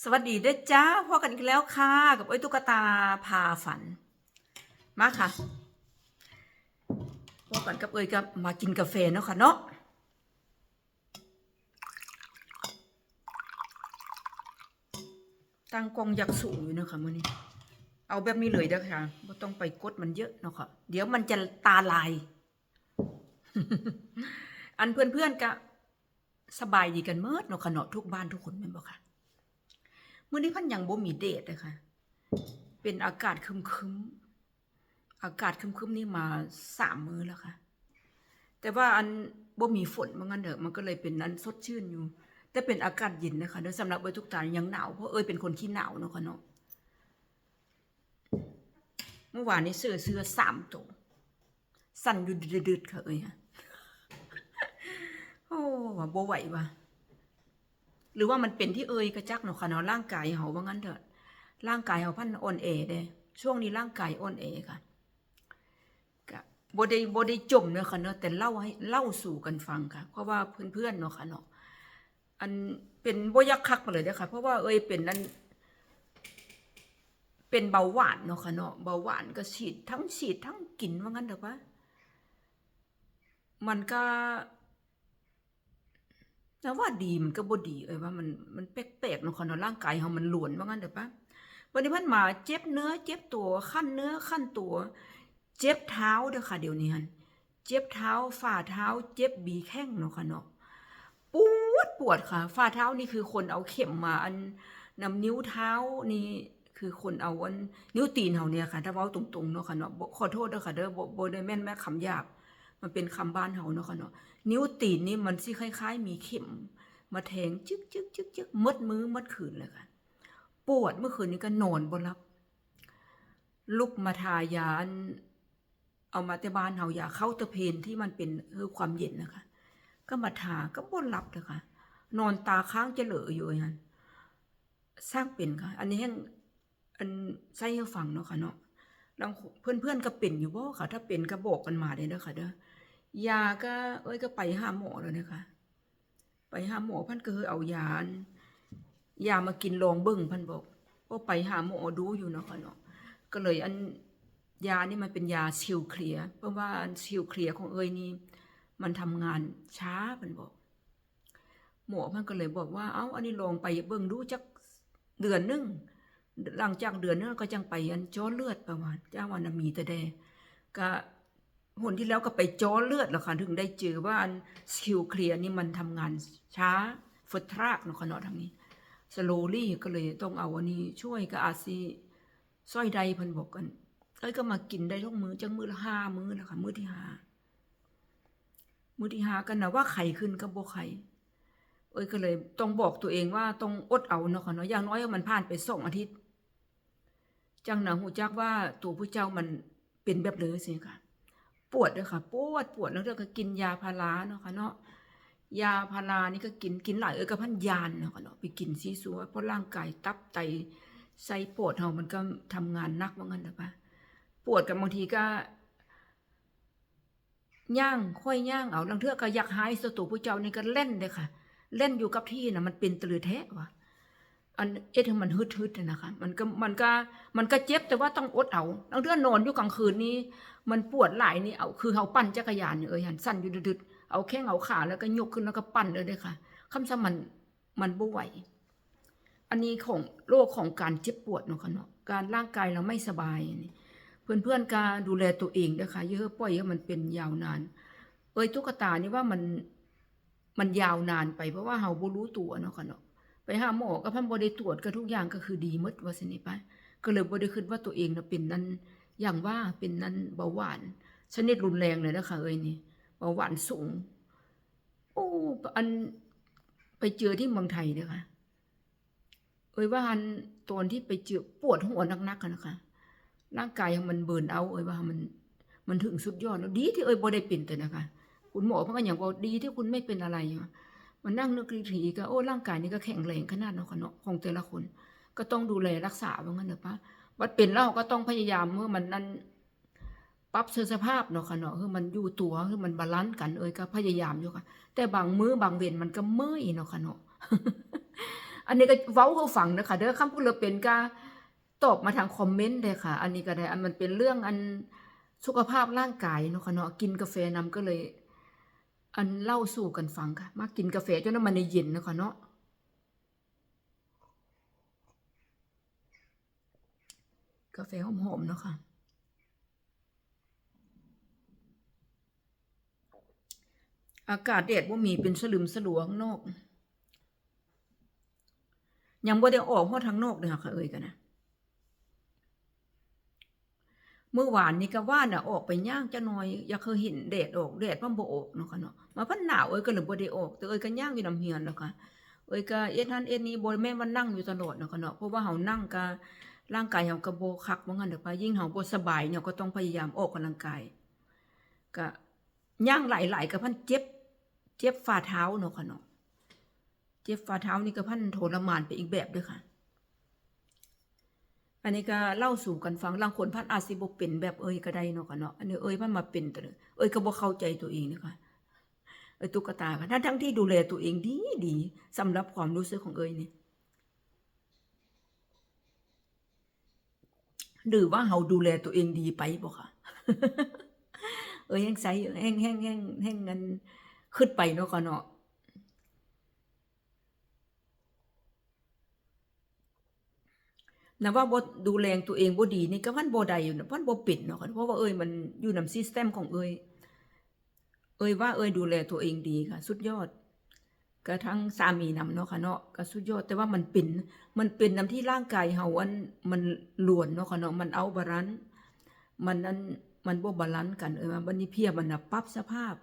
สวัสดีเด้อจ้าพบกันอีกแล้วค่ะ กับไอ้ตุ๊กตาพาฝัน มาค่ะพบกันกับเอ้ยกับมากินกาแฟเนาะค่ะเนาะตั้งกองยักษ์สูงอยู่เนาะค่ะมื่อนี้ เอาแบบนี้เลยเด้อค่ะไม่ต้องไปกดมันเยอะเนาะค่ะ เดี๋ยวมันจะตาลาย อันเพื่อนๆก็สบายดีกันเมิดเนาะค่ะเนาะทุกบ้านทุกคนแม่นบ่ค่ะ มื่อนี้พันยังบ่มีเดทเลยค่ะเป็นอากาศครึมๆอากาศครึมๆนี่มาสามมื้อแล้วค่ะ แต่ว่าอันบ่มีฝนมันงั้นเถอะมันก็เลยเป็นนั้นสดชื่นอยู่ แต่เป็นอากาศเย็นนะคะเด้อสำหรับเอ้ยทุกท่านยังหนาวเพราะเอ้ยเป็นคนขี้หนาวเนาะค่ะเนาะเมื่อวานนี้เสื้อเสื้อสามตัวสั่นอยู่ดึดๆค่ะเอ้ยฮะโอ้ว่าบ่ไหวว่ะ หรือว่ามันเป็นที่เอยกระจักเนาะค่ะเนาะร่างกายเฮาว่างั้นเถอะร่างกายเฮาพันอ่อนแอเด้ช่วงนี้ร่างกายอ่อนแอค่ะก็บ่ได้บ่ได้จมเนาะค่ะเนาะแต่เล่าให้เล่าสู่กันฟังค่ะ เพราะว่าเพื่อนๆเนาะค่ะเนาะอันเป็นบ่ยักคักมาเลยเด้อค่ะ เพราะว่าเอ้ยเป็นนั้นเป็นเบาหวานเนาะค่ะเนาะเบาหวานก็ฉีดทั้งฉีดทั้งกินว่างั้นเถอะปะมันก็ แต่ว่าดีมันก็บ่ดีเอ้ยว่ามันมันแปลกๆเนาะค่ะเนาะร่างกายเฮามันหลวนว่างั้นเด้อปะวันนี้เพิ่นมาเจ็บเนื้อ เจ็บตัวขั้นเนื้อขั้นตัว เจ็บเท้าเด้อค่ะเดี๋ยวนี้หั่นเจ็บเท้าฝ่าเท้า เจ็บบีแข้งเนาะค่ะเนาะปวดปวดค่ะ ฝ่าเท้านี่คือคนเอาเข็มมาอันนำนิ้วเท้านี่คือคนเอาอันนิ้วตีนเฮาเนี่ยค่ะ ถ้าเว้าตรงๆเนาะค่ะเนาะขอโทษเด้อค่ะเด้อบ่บ่ได้แม่นแม่คำหยาบมันเป็นคำบ้านเฮาเนาะค่ะเนาะ นิ้วตีนนี่มันสิคล้าย ๆ มีเข็ม มาแทงจึกจึกจึกจึกมดมือมดขืนเลยค่ะ ปวดเมื่อคืนนี้ก็นอนบ่หลับ ลุกมาทายาเอามาแต่บ้านเฮายาเข้าตะเพนที่มันเป็นคือความเย็นนะคะ ก็มาทาก็บ่หลับเลยค่ะ นอนตาค้างจะเหลืออยู่อย่างนั้นสร้างเป็นค่ะ อันนี้แห้งอันใส่ให้ฟังเนาะค่ะเนาะลองเพื่อนๆก็เป็นอยู่บ่ค่ะ ถ้าเป็นก็บอกกันมาได้เด้อค่ะเด้อ ยาก็ เอ้ยก็ไปหาหมอแล้วนะคะ ไปหาหมอพันก็เคยเอายานยามากินลองเบิ่งพันบอกว่าไปหาหมอดูอยู่เนาะค่ะเนาะก็เลยอันยานี่มันเป็นยาซิลเคลียเพราะว่าอันซิลเคลียของเอ้ยนี่มันทำงานช้าพันบอก หมอพันก็เลยบอกว่า เอ้าอันนี้ลองไปเบิ่งดูจักเดือนนึงหลังจากเดือนนึงก็จังไปอันจ้อเลือดประมาณจ้าวันนะมีแต่แดก็ หนที่แล้วก็ไปจ้อเลือดแล้วค่ะถึงได้เจอว่าอันสกิลเคลียร์นี่มันทำงานช้าฟดทรากเนาะค่ะเนาะทางนี้สโลลี่ก็เลยต้องเอาอันนี้ช่วยก็อาจสิสร้อยใดเพิ่นบอกกันเอ้ยก็มากินได้ทุกมือจังมือละห้ามือแล้วค่ะ มือที่ห้ามือที่ห้ากันนะว่าไข้ขึ้นก็บ่ไข้เอ้ยก็เลยต้องบอกตัวเองว่าต้องอดเอาเนาะค่ะเนาะอย่างน้อยมันผ่านไปสองอาทิตย์ จังหนังหูจักว่าตัวผู้เจ้ามันเป็นแบบเลยสิค่ะ ปวดเลยค่ะ ปวดปวดแล้วเธอก็กินยาพาราเนาะค่ะเนาะยาพารานี่ก็กินกินหลายเออกับพันยานเนาะค่ะเนาะไปกินซีซัวเพราะร่างกายตับไตไส้ปวดเฮามันก็ทำงานหนักว่างั้นนะปะปวดกับบางทีก็ย่างค่อยย่างเอาลังเทือก็อยากหายสตูผู้เจ้านี่ก็เล่นเลยค่ะ เล่นอยู่กับที่น่ะมันเป็นตลือแท้ว่ะ อันเอ๊ะถ้ามันฮึดฮึดนะคะ มันก็มันก็มันก็เจ็บแต่ว่าต้องอดเอาลังเทื่อนนอนอยู่กลางคืนนี้ มันปวดหลายนี่เอาคือเขาปั่นจักรยานเนี่ยเออหันสั่นอยู่ดึดเอาแข้งเอาขาแล้วก็ยกขึ้นแล้วก็ปั่นเลยเลยค่ะคำสมันมันบ่ไหวอันนี้ของโรคของการเจ็บปวดเนาะค่ะเนาะการร่างกายเราไม่สบายนี่เพื่อนๆการดูแลตัวเองนะคะเยอะป่อยให้มันเป็นยาวนาน เอ้ยตุ๊กตานี่ว่ามันมันยาวนานไปเพราะว่าเฮาบ่รู้ตัวเนาะค่ะเนาะ ไปหาหมอก็พันบ่ได้ตรวจก็ทุกอย่างก็คือดีมดว่าซั่นนี่ไปก็เลยบ่ได้คิดว่าตัวเองน่ะเป็นนั้นอย่างว่าเป็นนั้นเบาหวานชนิดรุนแรงเลยนะคะเอ้ยนี่เบาหวานสูงโอ้อันไปเจอที่เมืองไทยเด้อค่ะเอ้ยว่าอันตอนที่ไปเจอปวดหัวนักๆกันนะคะร่างกายมันเบิร์นเอาเอ้ยว่ามันมันถึงสุดยอดแล้วดีที่เอ้ยบ่ได้เป็นแต่นะคะ คุณหมอเพิ่นก็อย่างว่าดีที่คุณไม่เป็นอะไรอะ มันนั่งนึกทีๆก็โอ้ร่างกายนี่ก็แข็งแรงขนาดเนาะค่ะเนาะของแต่ละคน ก็ต้องดูแลรักษาว่างั้นเถอะปะวัดเป็นแล้วก็ต้องพยายามเมื่อมันนั้นปรับเสภาพเนาะค่ะเนาะคือมันอยู่ตัวคือมันบาลานซ์กันเอ้ยก็พยายามอยู่ค่ะ แต่บางมื้อบางเว้นมันก็เมื่อยเนาะค่ะเนาะอันนี้ก็เว้าเขาฟังนะคะเด้อคำพูดเราเป็นก็ตอบมาทางคอมเมนต์เลยค่ะ อันนี้ก็ได้อันมันเป็นเรื่องอันสุขภาพร่างกายเนาะค่ะเนาะกินกาแฟนำก็เลย อันเล่าสู่กันฟังค่ะ มากินกาแฟจนน้ำมันในเย็นนะค่ะเนาะกาแฟหอมๆเนาะค่ะอากาศแดดว่ามีเป็นสลึมสลัวข้างนอก ยังบ่าได้ออกเพราะทางนอกเลยค่ะเอ่ยกันนะ เมื่อวานนี้ก็ว่าน่ะออกไปย่างจะหน่อยอยากเคยเห็นแดดออกแดดมันบ่ออกเนาะค่ะเนาะมาพันหนาวเอ้ยก็เลยบ่ได้ออกแต่เอ้ยก็ย่างอยู่นํเฮียนแล้วค่ะเอ้ยก็เอ็ดนั้นเอ็ดนี้บ่แม่นว่านั่งอยู่ตลอดเนาะค่ะเนาะเพราะว่าเฮานั่งก็ร่างกายเฮาก็บ่คักว่างั้นเด้อค่ะยิ่งเฮาบ่สบายเนี่ยก็ต้องพยายามออกกำลังกายก็ย่างหลายๆก็พันเจ็บ เจ็บฝ่าเท้าเนาะค่ะเนาะเจ็บฝ่าเท้านี่ก็พันทรมานไปอีกแบบด้วยค่ะ อันนี้ก็เล่าสู่กันฟังลางคนพันอาจสิบ่เป็นแบบเอ้ยก็ได้เนาะค่ะเนาะอันนี้เอ้ยมันมาเป็นแต่เอเอ้ยก็บ่เข้าใจตัวเองนะคะเอ้ยตุ๊กตาค่ะทั้งทั้งที่ดูแลตัวเองดีดีสำหรับความรู้สึกของเอ้ยนี่หรือว่าเฮาดูแลตัวเองดีไปบ่ค่ะ เอ้ยแห้งใสแห้งแห้งแห้งแห้งเงินขึ้นไปเนาะค่ะเนาะ นะว่าบ่ดูแลตัวเองบ่ดีนี่ก็พันบ่ได้อยู่นะพันบ่ป็นเนาะค่ะเพราะว่าเอ้ยมันอยู่นำซิสเต็มของเอ้ยเอ้ยว่าเอ้ยดูแลตัวเองดีค่ะ สุดยอดก็ทั้งสามีนำเนาะค่ะเนาะก็สุดยอดแต่ว่ามันเป็นมันเป็นนำที่ร่างกายเฮาอันมันหลวนเนาะค่ะเนาะมันเอาบาลานซ์มันอันมันบ่บาลานซ์กันเอ้ยว่าบัดนี้เพียมันน่ะปรับสภาพ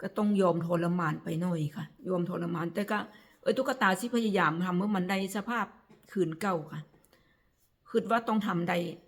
ก็ต้องยอมทรมานไปหน่อยค่ะ ยอมทรมานแต่ก็เอ้ยตุ๊กตาสิพยายามทำให้มันได้สภาพคืนเก่าค่ะ คิดว่าต้องทำได้